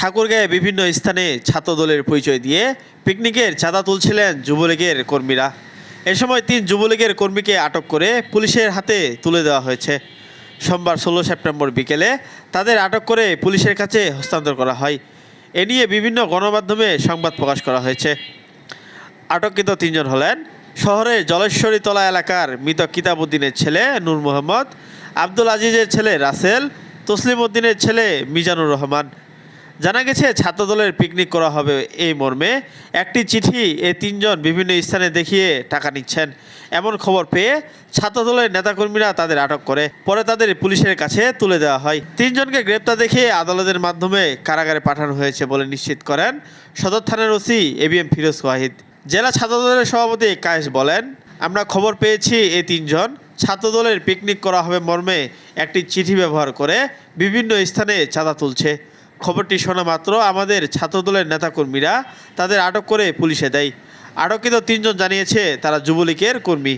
ঠাকুরগাঁয়ে বিভিন্ন স্থানে ছাত্রদলের পরিচয় দিয়ে পিকনিকের চাঁদা তুলছিলেন যুবলীগের কর্মীরা। এ সময় তিন যুবলীগের কর্মীকে আটক করে পুলিশের হাতে তুলে দেওয়া হয়েছে। সোমবার ষোলো সেপ্টেম্বর বিকেলে তাদের আটক করে পুলিশের কাছে হস্তান্তর করা হয়। এ নিয়ে বিভিন্ন গণমাধ্যমে সংবাদ প্রকাশ করা হয়েছে। আটককৃত তিনজন হলেন শহরের জলেশ্বরী তলা এলাকার মৃত কিতাবউদ্দিনের ছেলে নূর মোহাম্মদ, আব্দুল আজিজের ছেলে রাসেল তসলিম উদ্দিনের ছেলে মিজানুর রহমান। জানা গেছে ছাত্রদলের পিকনিক করা হবে এই মর্মে। একটি চিঠি এ তিনজন বিভিন্ন স্থানে দেখিয়ে টাকা নিচ্ছেন। এমন খবর পেয়ে ছাত্রদলের নেতাকর্মীরা তাদের আটক করে। পরে তাদের পুলিশের কাছে তুলে দেওয়া হয়। তিনজনকে গ্রেপ্তার দেখিয়ে আদালতের মাধ্যমে কারাগারে পাঠানো হয়েছে বলে নিশ্চিত করেন সদর থানার ওসি এবিএম ফিরোজ ওয়াহিদ। জেলা ছাত্রদলের সভাপতি কায়েস বলেন, আমরা খবর পেয়েছি এই তিনজন। ছাত্রদলের পিকনিক করা হবে মর্মে একটি চিঠি ব্যবহার করে বিভিন্ন স্থানে চাঁদা তুলছে। খবরটি শোনা মাত্র। আমাদের ছাত্রদলের নেতাকর্মীরা তাদের আটক করে পুলিশে দেয়। আটকিত তিনজন জানিয়েছে তারা যুবলীগের কর্মী।